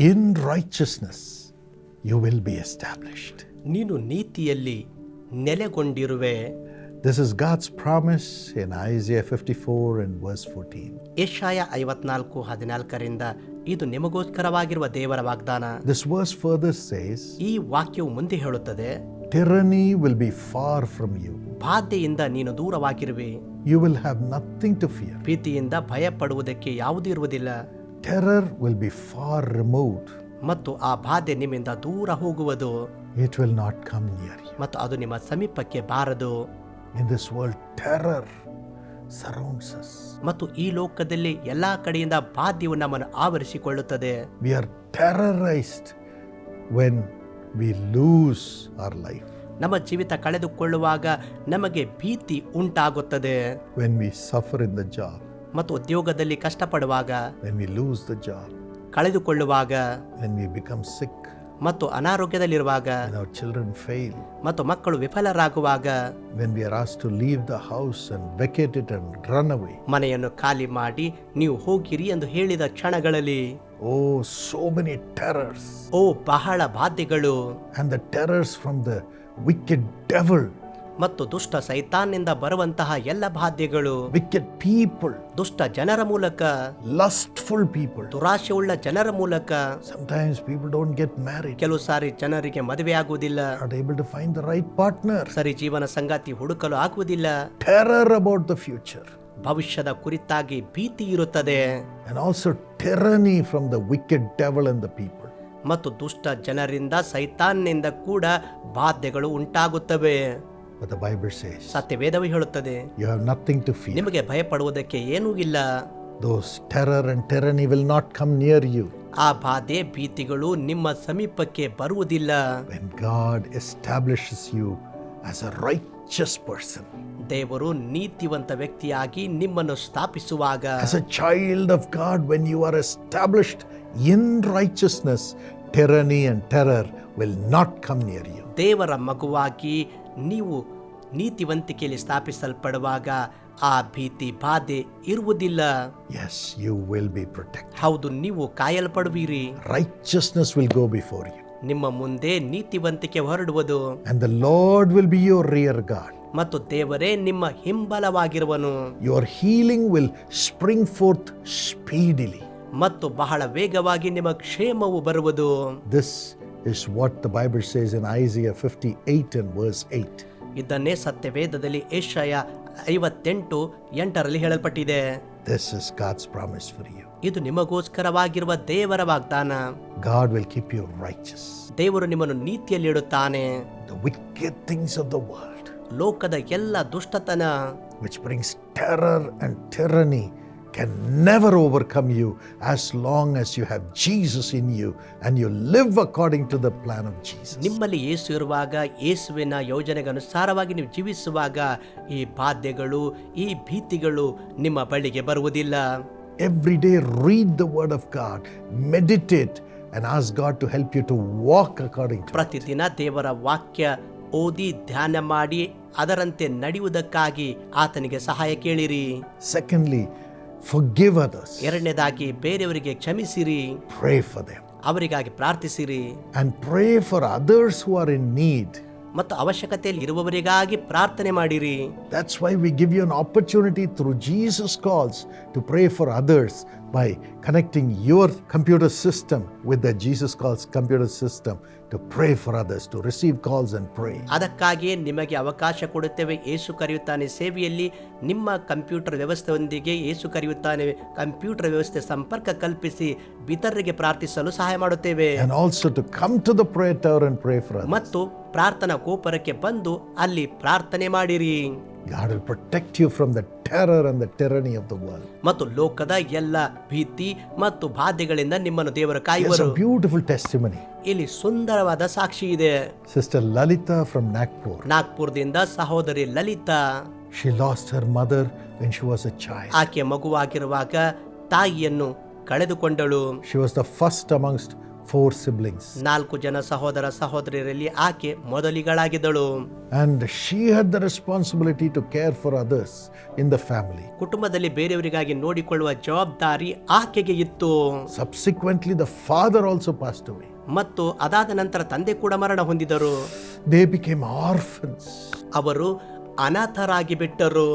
In righteousness, you will be established. ನೀನು ನೀತಿಯಲ್ಲಿ ನೆಲೆಗೊಂಡಿರುವೆ This is God's promise in Isaiah 54 and verse 14. ಯಶಾಯ ಐವತ್ನಾಲ್ಕು ಹದಿನಾಲ್ಕರಿಂದ ಇದು ನಿಮಗೋಸ್ಕರವಾಗಿರುವ ದೇವರ ವಾಗ್ದಾನ This verse further says, ಈ ವಾಕ್ಯವು ಮುಂದೆ ಹೇಳುತ್ತದೆ Tyranny will be far from you. ಬಾಧೆಯಿಂದ ನೀನು ದೂರವಾಗಿರುವೆ You will have nothing to fear. ಭೀತಿಯಿಂದ ಭಯ ಪಡುವುದಕ್ಕೆ ಯಾವುದೂ ಇರುವುದಿಲ್ಲ terror will be far removed ಮತ್ತು ಆ ಬಾಧೆ ನಿಮ್ಮಿಂದ ದೂರ ಹೋಗುವುದು. It will not come near ಮತ್ತು ಅದು ನಿಮ್ಮ ಸಮೀಪಕ್ಕೆ ಬಾರದು. In this world terror surrounds us ಮತ್ತು ಈ ಲೋಕದಲ್ಲಿ ಎಲ್ಲಾ ಕಡೆಯಿಂದ ಬಾಧ್ಯವು ನಮ್ಮನ್ನು ಆವರಿಸಿಕೊಳ್ಳುತ್ತದೆ. We are terrorised when we lose our life ನಮ್ಮ ಜೀವಿತ ಕಳೆದುಕೊಳ್ಳುವಾಗ ನಮಗೆ ಭೀತಿ ಉಂಟಾಗುತ್ತದೆ. When we suffer in the job ಮತ್ತು ಉದ್ಯೋಗದಲ್ಲಿ ಕಷ್ಟಪಡುವಾಗ when we lose the job, ಕಳೆದುಕೊಳ್ಳುವಾಗ when we become sick, ಮತ್ತು ಅನಾರೋಗ್ಯದಲ್ಲಿರುವಾಗ when our children fail, ಮತ್ತು ಮಕ್ಕಳು ವಿಫಲರಾಗುವಾಗ when we are asked to leave the house and vacate it and run away. ಮನೆಯನ್ನು ಖಾಲಿ ಮಾಡಿ ನೀವು ಹೋಗಿರಿ ಎಂದು ಹೇಳಿದ ಕ್ಷಣಗಳಲ್ಲಿ ಓ ಸೋ ಮೆನಿ ಟೆರರ್ಸ್ ಓ ಬಹಳ ಬಾಧ್ಯಗಳು and the terrors from the wicked devil, ಮತ್ತು ದುಷ್ಟ ಸೈತಾನ್ನಿಂದ ಬರುವಂತಹ ಎಲ್ಲ ಬಾಧ್ಯಗಳು. ವಿಕೆಟ್ ಪೀಪಲ್ ದುಷ್ಟ ಜನರ ಮೂಲಕ. ಲಸ್ಟ್ಫುಲ್ ಪೀಪಲ್ ದುರಾಶೆ ಉಳ್ಳ ಜನರ ಮೂಲಕ. Sometimes people don't get married, ಕೆಲವು ಸಾರಿ ಜನರಿಗೆ ಮದುವೆ ಆಗುವುದಿಲ್ಲ. Not able to find the right partner ಸರಿ ಜೀವನ ಸಂಗಾತಿ ಹುಡುಕಲು ಆಗುವುದಿಲ್ಲ. ಟೆರರ್ ಅಬೌಟ್ ದ ಫ್ಯೂಚರ್ ಭವಿಷ್ಯದ ಕುರಿತಾಗಿ ಭೀತಿ ಇರುತ್ತದೆ. And also tyranny from the wicked devil and the people ಮತ್ತು ದುಷ್ಟ ಜನರಿಂದ ಸೈತಾನ್ನಿಂದ ಕೂಡ ಬಾಧ್ಯಗಳು ಉಂಟಾಗುತ್ತವೆ. But the Bible says ಸತ್ಯವೇದವು ಹೇಳುತ್ತದೆ you have nothing to fear. ನಿಮಗೆ ಭಯಪಡುವುದಕ್ಕೆ ಏನೂ ಇಲ್ಲ Those terror and tyranny will not come near you. ಆ ಬಾಧೆ ಭೀತಿಗಳು ನಿಮ್ಮ ಸಮೀಪಕ್ಕೆ ಬರುವುದಿಲ್ಲ When God establishes you as a righteous person, ದೇವರು ನೀತಿವಂತ ವ್ಯಕ್ತಿಯಾಗಿ ನಿಮ್ಮನ್ನು ಸ್ಥಾಪಿಸುವಾಗ as a child of God, when you are established in righteousness, tyranny and terror will not come near you. ದೇವರ ಮಗುವಾಗಿ ನೀವು ನೀತಿವಂತಿಕೆಯಲ್ಲಿ ಸ್ಥಾಪಿಸಲ್ಪಡುವಾಗ ಆ ಭೀತಿ ಬಾಧೆ ಇರುವುದಿಲ್ಲ. Yes you will be protect ಹೌದು ನೀವು ಕಾಯಲ್ಪಡುವಿರಿ. Righteousness will go before you ನಿಮ್ಮ ಮುಂದೆ ನೀತಿವಂತಿಕೆ ಹೊರಡುವುದು. And the Lord will be your rear guard ಮತ್ತು ದೇವರೇ ನಿಮ್ಮ ಹಿಂಬಲವಾಗಿರುವನು. Your healing will spring forth speedily ಮತ್ತು ಬಹಳ ವೇಗವಾಗಿ ನಿಮ್ಮ ಕ್ಷೇಮವು ಬರುವುದು. This is what the Bible says in Isaiah 58 and verse 8. ಇದನ್ನೇ ಸತ್ಯವೇದದಲ್ಲಿ ಏಷಯ ಐವತ್ತೆಂಟು ಎಂಟರಲ್ಲಿ ಹೇಳಲ್ಪಟ್ಟಿದೆ This is God's promise for you. ಇದು ನಿಮಗೋಸ್ಕರವಾಗಿರುವ ದೇವರ ವಾಗ್ದಾನ God will keep you righteous. ದೇವರು ನಿಮ್ಮನ್ನು ನೀತಿಯಲ್ಲಿಡುತ್ತಾನೆ The wicked things of the world, ಲೋಕದ ಎಲ್ಲ ದುಷ್ಟತನ which brings terror and tyranny, can never overcome you as long as you have Jesus in you and you live according to the plan of Jesus. ನಿಮ್ಮಲ್ಲಿ ಏಸು ಇರುವಾಗ ಯೇಸುವಿನ ಯೋಜನೆಗೆ ಅನುಸಾರವಾಗಿ ನೀವು ಜೀವಿಸುವಾಗ ಈ ಬಾಧ್ಯೆಗಳು ಈ ಭೀತಿಗಳು ನಿಮ್ಮ ಬಳಿಗೆ ಬರುವುದಿಲ್ಲ Every day, read the Word of God, meditate, and ask God to help you to walk according to it. ಪ್ರತಿದಿನ ದೇವರ ವಾಕ್ಯ ಓದಿ ಧ್ಯಾನ ಮಾಡಿ ಅದರಂತೆ ನಡೆಯುವುದಕ್ಕಾಗಿ ಆತನಿಗೆ ಸಹಾಯ ಕೇಳಿರಿ Secondly, forgive others, ಎರಡನೇದಾಗಿ ಬೇರೆಯವರಿಗೆ ಕ್ಷಮಿಸಿರಿ pray for them, ಅವರಿಗಾಗಿ ಪ್ರಾರ್ಥಿಸಿರಿ and pray for others who are in need. ಮತ್ತು ಅವಶ್ಯಕತೆಯಲ್ಲಿ ಇರುವವರಿಗಾಗಿ ಪ್ರಾರ್ಥನೆ ಮಾಡಿರಿ. That's why we give you an opportunity through Jesus Calls to pray for others by connecting your computer system with the Jesus Calls computer system to pray for others to receive calls and pray ಅದಕ್ಕಾಗಿಯೇ ನಿಮಗೆ ಅವಕಾಶ ಕೊಡುತ್ತೇವೆ. ಏಸು ಕರೆಯುತ್ತಾನೆ ಸೇವೆಯಲ್ಲಿ ನಿಮ್ಮ computer ವ್ಯವಸ್ಥೆಯೊಂದಿಗೆ ಏಸು ಕರೆಯುತ್ತಾನೆ computer ವ್ಯವಸ್ಥೆ ಸಂಪರ್ಕ ಕಲ್ಪಿಸಿ ಇತರರಿಗೆ ಪ್ರಾರ್ಥಿಸಲು ಸಹಾಯ ಮಾಡುತ್ತೇವೆ. To the prayer tower and pray for others. ಮತ್ತು ಪ್ರಾರ್ಥನಾ ಕೋಪರಕ್ಕೆ ಬಂದು ಅಲ್ಲಿ ಪ್ರಾರ್ಥನೆ ಮಾಡಿರಿ God will protect you from the terror and the tyranny of the world. ಮತ್ತು ಲೋಕದ ಎಲ್ಲ ಭೀತಿ ಮತ್ತು ಬಾಧೆಗಳಿಂದ ನಿಮ್ಮನ್ನು ದೇವರು ಕಾಯುವರು a beautiful testimony. ಇಲ್ಲಿ ಸುಂದರವಾದ ಸಾಕ್ಷಿ ಇದೆ Sister Lalita from Nagpur, ನಾಗ್ಪುರದಿಂದ ಸಹೋದರಿ Lalitha she lost her mother when she was a child. ಆಕೆ ಮಗುವಾಗಿರುವಾಗ ತಾಯಿಯನ್ನು ಕಳೆದುಕೊಂಡಳು She was the first amongst four siblings ನಾಲ್ಕು ಜನ ಸಹೋದರ ಸಹೋದರಿಯರಲ್ಲಿ ಆಕೆ ಮೊದಲಿಗಳಾಗಿದ್ದಳು. And she had the responsibility to care for others in the family ಕುಟುಂಬದಲ್ಲಿ ಬೇರೆಯವರಿಗಾಗಿ ನೋಡಿಕೊಳ್ಳುವ ಜವಾಬ್ದಾರಿ ಆಕೆಗೆ ಇತ್ತು. Subsequently the father also passed away ಮತ್ತು ಅದಾದ ನಂತರ ತಂದೆ ಕೂಡ ಮರಣ ಹೊಂದಿದರು. ದೇ ಬಿಕೇಮ್ ಆರ್ಫನ್ಸ್ ಅವರು ಅನಾಥರಾಗಿ ಬಿಟ್ಟರು.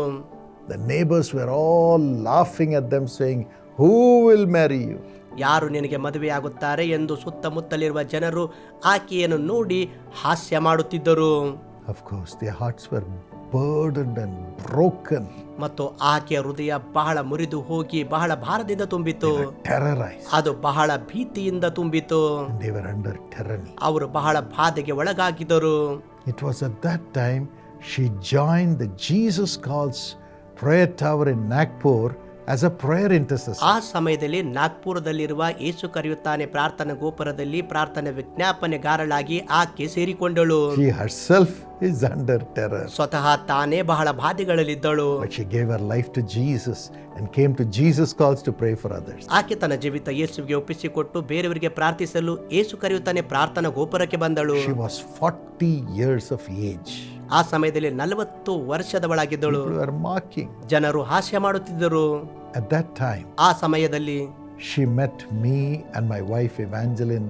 The neighbours were all laughing at them saying who will marry you? ಯಾರು ನಿನಗೆ ಮದುವೆಯಾಗುತ್ತಾರೆ ಎಂದು ಸುತ್ತಮುತ್ತಲಿರುವ ಜನರು ಆಕೆಯನ್ನು ನೋಡಿ ಹಾಸ್ಯ ಮಾಡುತ್ತಿದ್ದರು. ಮತ್ತು ಆಕೆಯ ಹೃದಯ ಬಹಳ ಮುರಿದು ಹೋಗಿ ಬಹಳ ಭಾರದಿಂದ ತುಂಬಿತು ಅದು ಬಹಳ ಭೀತಿಯಿಂದ ತುಂಬಿತು ಅವರು ಬಹಳ ಬಾಧೆಗೆ ಒಳಗಾಗಿದ್ದರು. It was at time she join the Jesus Calls prayer tower in Nagpur as a prayer intercessor. ಆ ಸಮಯದಲ್ಲಿ ನಾಗ್ಪುರದಲ್ಲಿರುವ ಏಸು ಕರೆಯುತ್ತಾನೆ ಪ್ರಾರ್ಥನಾ ಗೋಪುರದಲ್ಲಿ ಪ್ರಾರ್ಥನೆ ವಿಜ್ಞಾಪನೆಗಾರಳಾಗಿ ಆಕೆ ಸೇರಿಕೊಂಡಳು herself is under terror. ಸ್ವತಃ ತಾನೇ ಬಹಳ ಬಾಧೆಗಳಲ್ಲಿದ್ದಳು But she gave her life to Jesus and came to Jesus Calls to pray for others. ಆಕೆ ತನ್ನ ಜೀವಿತ ಯೇಸುವಿಗೆ ಒಪ್ಪಿಸಿಕೊಟ್ಟು ಬೇರೆಯವರಿಗೆ ಪ್ರಾರ್ಥಿಸಲು ಏಸು ಕರೆಯುತ್ತಾನೆ ಪ್ರಾರ್ಥನಾ ಗೋಪುರಕ್ಕೆ ಬಂದಳು She was 40 years of age. ಆ ಸಮಯದಲ್ಲಿ ನಲವತ್ತು ವರ್ಷದವಳಾಗಿದ್ದಳು People were mocking. ಜನರು ಹಾಸ್ಯ ಮಾಡುತ್ತಿದ್ದರು At that time, ಆ ಸಮಯದಲ್ಲಿ she met me and my wife Evangeline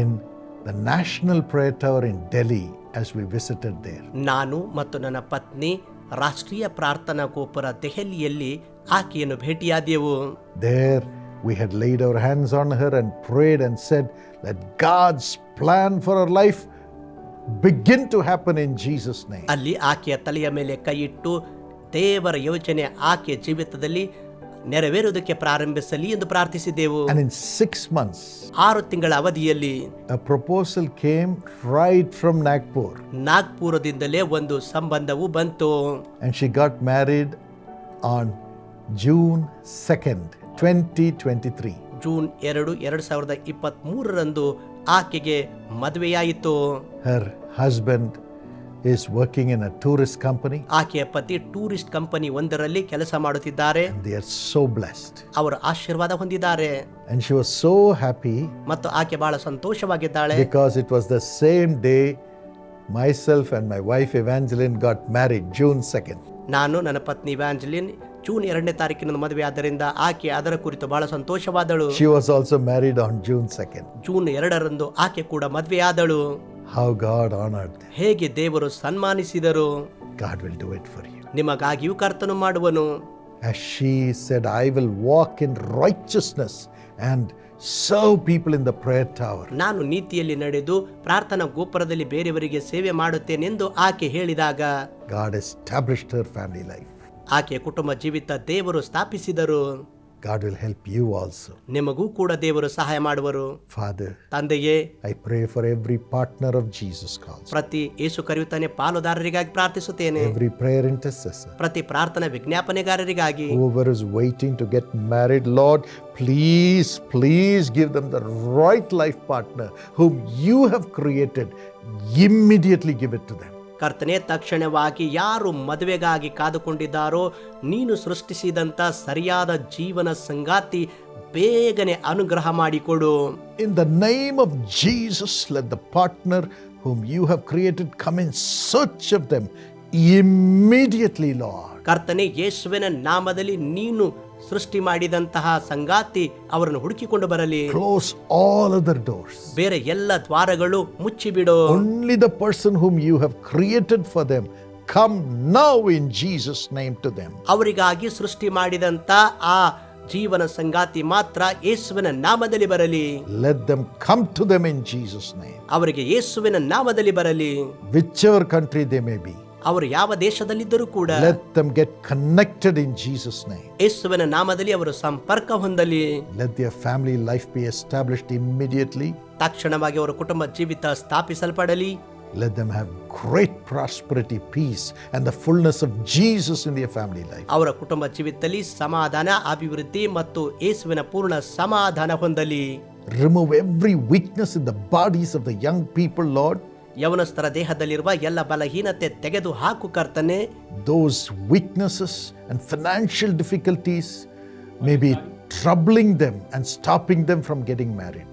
in the National Prayer Tower in Delhi as we visited there. ನಾನು ಮತ್ತು ನನ್ನ ಪತ್ನಿ ರಾಷ್ಟ್ರೀಯ ಪ್ರಾರ್ಥನಾ ಗೋಪುರ ದೆಹಲಿಯಲ್ಲಿ ಆಕೆಯನ್ನು ಭೇಟಿಯಾದೆವು There we had laid our hands on her and prayed and said, Let God's plan for her life begin to happen in Jesus' name. ಅಲ್ಲಿ ಆಕೆಯ ತಲೆಯ ಮೇಲೆ ಕೈ ಇಟ್ಟು ದೇವರ ಯೋಚನೆ ಆಕೆಯ ಜೀವಿತದಲ್ಲಿ ನೆರವೇರುವುದಕ್ಕೆ ಪ್ರಾರಂಭಿಸಲಿ ಎಂದು ಪ್ರಾರ್ಥಿಸಿದೆವು. And in six months, ಆರು ತಿಂಗಳ ಅವಧಿಯಲ್ಲಿ a proposal came right from Nagpur, ನಾಗ್ಪುರದಿಂದಲೇ ಒಂದು ಸಂಬಂಧವು ಬಂತು. And she got married on June 2nd, 2023. June ಎರಡು ಎರಡು ಸಾವಿರದ ಇಪ್ಪತ್ತ್ ಮೂರರಂದು ಆಕೆಗೆ ಮದುವೆಯಾಯಿತು. Her husband is working in a tourist company, ಆಕೆಯ ಪತಿ ಟೂರಿಸ್ಟ್ ಕಂಪನಿ ಒಂದರಲ್ಲಿ ಕೆಲಸ ಮಾಡುತ್ತಿದ್ದಾರೆ and they are so blessed. ಅವರು ಆಶೀರ್ವಾದ ಹೊಂದಿದ್ದಾರೆ And she was so happy ಮತ್ತು ಆಕೆ ಬಹಳ ಸಂತೋಷವಾಗಿದ್ದಾಳೆ because it was the same day myself and my wife Evangeline got married, June 2nd. ನಾನು ನನ್ನ ಪತ್ನಿ ವ್ಯಾಂಜಲಿನ್ ಜೂನ್ ಎರಡನೇ ತಾರೀಕಿನ ಮದುವೆ ಆದ್ದರಿಂದ ಆಕೆ ಅದರ ಕುರಿತು ಬಹಳ ಸಂತೋಷವಾದಳು She was also married on June 2nd. June ಎರಡರಂದು ಆಕೆ ಕೂಡ ಮದುವೆಯಾದಳು How God honored them. ಹೇಗೆ ದೇವರು ಸನ್ಮಾನಿಸಿದರು God will do it for you. ನಿಮಗಾಗಿಯೂ ಕರ್ತನು ಮಾಡುವನು As she said, I will walk in righteousness and serve people in the prayer tower. ನಾನು ನೀತಿಯಲ್ಲಿ ನಡೆದು ಪ್ರಾರ್ಥನಾ ಗೋಪುರದಲ್ಲಿ ಬೇರೆಯವರಿಗೆ ಸೇವೆ ಮಾಡುತ್ತೇನೆಂದು ಆಕೆ ಹೇಳಿದಾಗ God established her family life. ಆಕೆಯ ಕುಟುಂಬ ಜೀವಿತ ದೇವರು ಸ್ಥಾಪಿಸಿದರು God will help you also. ನಿಮಗೂ ಕೂಡ ದೇವರು ಸಹಾಯ ಮಾಡುವರು Father, ತಂದೆಯೇ I pray for every partner of Jesus calls, ಪ್ರತಿ ಏಸು ಕರೆಯುತ್ತಾನೆ ಪಾಲುದಾರರಿಗಾಗಿ ಪ್ರಾರ್ಥಿಸುತ್ತೇನೆ every prayer intercessor, ಪ್ರತಿ ಪ್ರಾರ್ಥನಾ ವಿಜ್ಞಾಪನೆಗಾರರಿಗಾಗಿ whoever is waiting to get married, Lord, please, please give them the right life partner whom you have created. Immediately give it to them. ಕರ್ತನೆ ತಕ್ಷಣವಾಗಿ ಯಾರು ಮದುವೆಗಾಗಿ ಕಾದುಕೊಂಡಿದ್ದಾರೋ ನೀನು ಸೃಷ್ಟಿಸಿದಂಥ ಸರಿಯಾದ ಜೀವನ ಸಂಗಾತಿ ಬೇಗನೆ ಅನುಗ್ರಹ ಮಾಡಿಕೊಡು. In the name of Jesus let the partner whom you have created come in search of them immediately ಲಾ ಕರ್ತನೆ ಯೇಸುವಿನ ನಾಮದಲ್ಲಿ ನೀನು ಸೃಷ್ಟಿ ಮಾಡಿದಂತಹ ಸಂಗಾತಿ ಅವರನ್ನು ಹುಡುಕಿಕೊಂಡು ಬರಲಿ. ಕ್ಲೋಸ್ ಆಲ್ ಅದರ್ ಡೋರ್ಸ್ ಬೇರೆ ಎಲ್ಲ ದ್ವಾರಗಳು ಮುಚ್ಚಿಬಿಡು. Only the person whom you have created for them come now in Jesus name to them ಅವರಿಗಾಗಿ ಸೃಷ್ಟಿ ಮಾಡಿದಂತ ಆ ಜೀವನ ಸಂಗಾತಿ ಮಾತ್ರ ಯೇಸುವಿನ ನಾಮದಲ್ಲಿ ಬರಲಿ. Let them come to them in Jesus name ಅವರಿಗೆ ಯೇಸುವಿನ ನಾಮದಲ್ಲಿ ಬರಲಿ. Whichever country they may be, ಅವರು ಯಾವ ದೇಶದಲ್ಲಿದ್ದರೂ ಕೂಡ let them get connected in Jesus' name. ಯೇಸುವಿನ ನಾಮದಲ್ಲಿ ಅವರು ಸಂಪರ್ಕ ಹೊಂದಲಿ Let their family life be established immediately. ತಕ್ಷಣವಾಗಿ ಅವರ ಕುಟುಂಬ ಜೀವಿತ ಸ್ಥಾಪಿಸಲ್ಪಡಲಿ Let them have great prosperity, peace, and the fullness of Jesus in their family life. ಅವರ ಕುಟುಂಬ ಜೀವಿತದಲ್ಲಿ ಸಮಾಧಾನ ಅಭಿವೃದ್ಧಿ ಮತ್ತು ಯೇಸುವಿನ ಪೂರ್ಣ ಸಮಾಧಾನ ಹೊಂದಲಿ Remove every weakness in the bodies of the young people, Lord. ಯವನಸ್ಥರ ದೇಹದಲ್ಲಿರುವ ಎಲ್ಲ ಬಲಹೀನತೆ ತೆಗೆದು ಹಾಕು ಕರ್ತನೆ those weaknesses and financial difficulties may be troubling them and stopping them from getting married.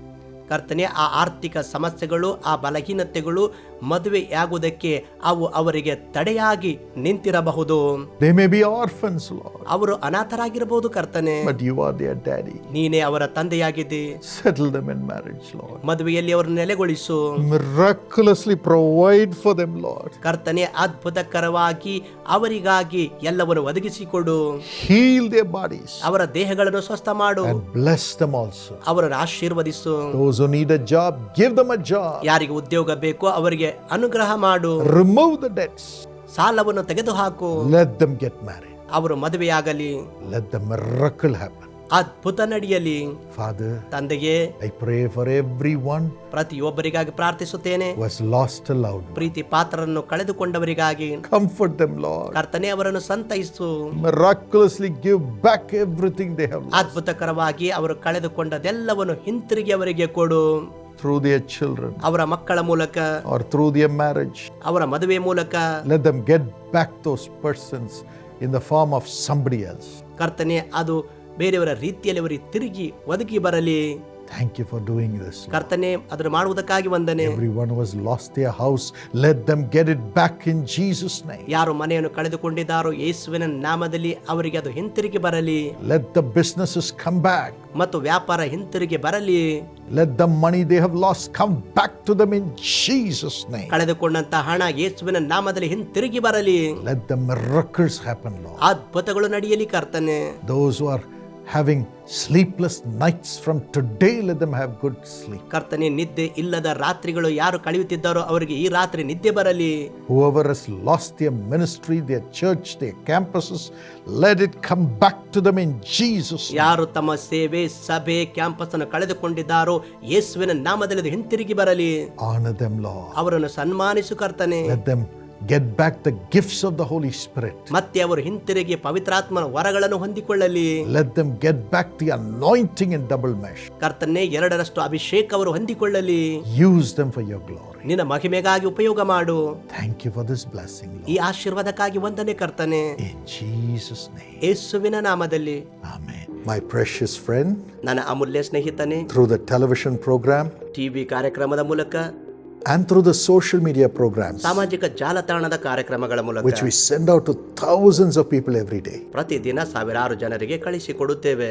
ಕರ್ತನೆ ಆ ಆರ್ಥಿಕ ಸಮಸ್ಯೆಗಳು ಆ ಬಲಹೀನತೆಗಳು ಮದುವೆಯಾಗುವುದಕ್ಕೆ ಅವು ಅವರಿಗೆ ತಡೆಯಾಗಿ ನಿಂತಿರಬಹುದು. ದೇ ಮೇ ಬಿ ಆರ್ಫನ್ಸ್ ಅವರು ಅನಾಥರಾಗಿರಬಹುದು ಕರ್ತನೆ. But daddy. ನೀನೇ ಅವರ ತಂದೆಯಾಗಿದ್ದಿ. Settle Lord. ಮದುವೆಯಲ್ಲಿ ಅವರನ್ನು ನೆಲೆಗೊಳಿಸು. Miraculously provide for them, Lord. ಕರ್ತನೆ ಅದ್ಭುತಕರವಾಗಿ ಅವರಿಗಾಗಿ ಎಲ್ಲವನ್ನು ಒದಗಿಸಿಕೊಡು. ಹೀಲ್ ದೇ ಬಾಡೀಸ್ ಅವರ ದೇಹಗಳನ್ನು ಸ್ವಸ್ಥ ಮಾಡು ಬ್ಲೆಸ್ ದಮ್ ಆಲ್ಸೋ ಅವರನ್ನು ಆಶೀರ್ವದಿಸು. who need a job, give them a job. ಯಾರಿಗೆ ಉದ್ಯೋಗ ಬೇಕೋ ಅವರಿಗೆ ಅನುಗ್ರಹ ಮಾಡು Remove the debts. ಸಾಲವನ್ನು ತೆಗೆದುಹಾಕು Let them get married. ಅವರು ಮದುವೆಯಾಗಲಿ Let the miracle happen. ಅದ್ಭುತ ನಡೆಯಲಿ ಫಾದರ್ ತಂದೆಗೆ ಪ್ರೇ ಫಾರ್ ಎವ್ರಿ ಒನ್ ಪ್ರತಿಯೊಬ್ಬರಿಗಾಗಿ ಪ್ರಾರ್ಥಿಸುತ್ತೇನೆ. Was lost one. ಪ್ರೀತಿ ಪಾತ್ರರನ್ನು ಕಳೆದುಕೊಂಡವರಿಗಾಗಿ ಕಂಫರ್ಟ್ ದೆಮ್ ಲಾರ್ಡ್ ಕರ್ತನೆ ಅವರನ್ನು ಸಂತೈಸು. Miraculously give back everything they have ಅದ್ಭುತಕರವಾಗಿ ಅವರು ಕಳೆದುಕೊಂಡದೆಲ್ಲವನ್ನು ಹಿಂತಿರುಗಿ ಅವರಿಗೆ ಕೊಡು. Through their children. ಅವರ ಮಕ್ಕಳ ಮೂಲಕ. Or through their marriage. ಅವರ ಮದುವೆ ಮೂಲಕ. Let them get back those persons in the form of somebody else. ಕರ್ತನೆ ಅದು ಬೇರೆಯವರ ರೀತಿಯಲ್ಲಿ ಅವರಿಗೆ ತಿರುಗಿ ಒದಗಿ ಬರಲಿ Thank you for doing this. Lord. ಕರ್ತನೆ ಅದರ ಮಾಡುವುದಕ್ಕಾಗಿ ವಂದನೆ Everyone who has lost their house, let them get it back in Jesus' name. ಯಾರು ಮನೆಯನ್ನು ಕಳೆದುಕೊಂಡಿದ್ದಾರೋ ಯೇಸುವಿನ ನಾಮದಲ್ಲಿ ಅವರಿಗೆ ಅದು ಹಿಂತಿರುಗಿ ಬರಲಿ Let the businesses come back. ಮತ್ತು ವ್ಯಾಪಾರ ಹಿಂತಿರುಗಿ ಬರಲಿ Let the money they have lost come back to them in Jesus' name. ಕಳೆದುಕೊಂಡಂತ ಹಣ ಯೇಸುವಿನ ನಾಮದಲ್ಲಿ ಹಿಂತಿರುಗಿ ಬರಲಿ Let the miracles happen, Lord. ಅದ್ಭುತಗಳು ನಡೆಯಲಿ ಕರ್ತನೆ Those who are having sleepless nights from today, let them have good sleep. ಕರ್ತನೆ ನಿದ್ದೆ ಇಲ್ಲದ ರಾತ್ರಿಗಳು ಯಾರು ಕಳೆಯುತ್ತಿದ್ದಾರೋ ಅವರಿಗೆ ಈ ರಾತ್ರಿ ನಿದ್ದೆ ಬರಲಿ Whoever has lost their ministry, their church, their campuses, let it come back to them in Jesus' name. ಯಾರು ತಮ್ಮ ಸೇವೆ ಸಭೆ ಕ್ಯಾಂಪಸ್ ಅನ್ನು ಕಳೆದುಕೊಂಡಿದ್ದಾರೋ ಯೇಸುವಿನ ನಾಮದಲ್ಲಿ ಅದು ಹಿಂತಿರುಗಿ ಬರಲಿ Honor them, Lord. ಅವರನ್ನು ಸನ್ಮಾನಿಸು ಕರ್ತನೆ Let them get back the gifts of the Holy Spirit. ಮತ್ತೆ ಅವರು ಹಿಂತಿರುಗಿ ಪವಿತ್ರಾತ್ಮನ ವರಗಳನ್ನು ಹೊಂದಿಕೊಳ್ಳಲಿ Let them get back the anointing in double measure. ಕರ್ತನೆ ಎರಡರಷ್ಟು ಅಭಿಷೇಕ ಅವರು ಹೊಂದಿಕೊಳ್ಳಲಿ Use them for your glory. ನಿನ್ನ ಮಹಿಮೆಗಾಗಿ ಉಪಯೋಗ ಮಾಡು Thank you for this blessing, Lord. ಈ ಆಶೀರ್ವಾದಕ್ಕಾಗಿ ವಂದನೆ ಕರ್ತನೆ In Jesus' name. ಯೇಸುವಿನ ನಾಮದಲ್ಲಿ Amen. My precious friend, ನನ್ನ ಅಮೂಲ್ಯ ಸ್ನೇಹಿತನೇ through the television program TV ಕಾರ್ಯಕ್ರಮದ ಮೂಲಕ and through the social media programs, ಸಾಮಾಜಿಕ ಜಾಲತಾಣದ ಕಾರ್ಯಕ್ರಮಗಳ ಮೂಲಕ which we send out to thousands of people every day, ಪ್ರತಿದಿನ ಸಾವಿರಾರು ಜನರಿಗೆ ಕಳಿಸಿಕೊಡುತ್ತೇವೆ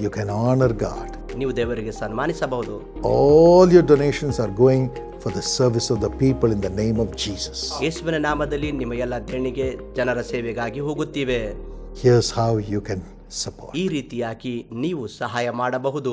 You can honor God. ನೀವು ದೇವರಿಗೆ ಸನ್ಮಾನಿಸಬಹುದು All your donations are going for the service of the people in the name of Jesus. ಯೇಸುವಿನ ನಾಮದಲ್ಲಿ ನಿಮ್ಮ ಎಲ್ಲ ದೇಣಿಗೆ ಜನರ ಸೇವೆಗಾಗಿ ಹೋಗುತ್ತಿವೆ Here's how you can support. ಈ ರೀತಿಯಾಗಿ ನೀವು ಸಹಾಯ ಮಾಡಬಹುದು